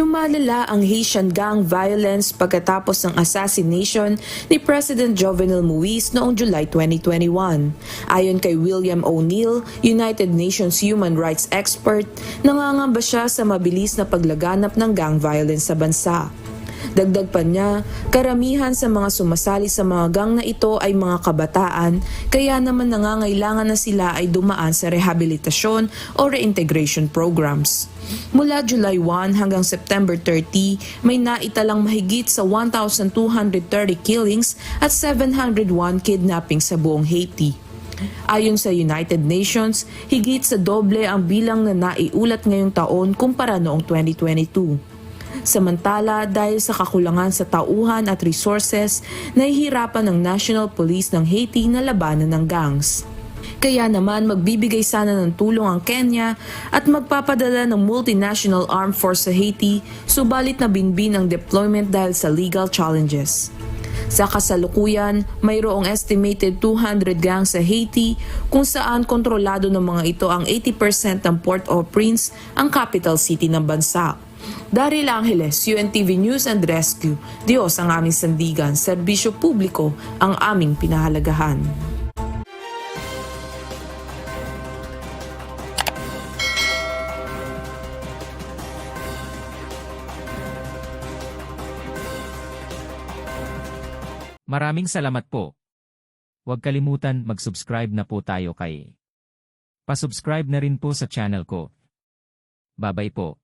Lumalala ang Haitian gang violence pagkatapos ng assassination ni President Jovenel Moise noong July 2021. Ayon kay William O'Neill, United Nations human rights expert, nangangamba siya sa mabilis na paglaganap ng gang violence sa bansa. Dagdag pa niya, karamihan sa mga sumasali sa mga gang na ito ay mga kabataan, kaya naman nangangailangan na sila ay dumaan sa rehabilitasyon o reintegration programs. Mula July 1 hanggang September 30, may naitalang mahigit sa 1,230 killings at 701 kidnapping sa buong Haiti. Ayon sa United Nations, higit sa doble ang bilang na naiulat ngayong taon kumpara noong 2022. Samantala, dahil sa kakulangan sa tauhan at resources, nahihirapan ng National Police ng Haiti na labanan ng gangs. Kaya naman magbibigay sana ng tulong ang Kenya at magpapadala ng multinational armed force sa Haiti, subalit na binbin ang deployment dahil sa legal challenges. Sa kasalukuyan, mayroong estimated 200 gangs sa Haiti kung saan kontrolado ng mga ito ang 80% ng Port-au-Prince, ang capital city ng bansa. Daryl Angeles, UNTV News and Rescue, Diyos ang aming sandigan, serbisyo publiko ang aming pinahalagahan. Maraming salamat po. Huwag kalimutan mag-subscribe na po tayo kay. Pasubscribe na rin po sa channel ko. Babay po.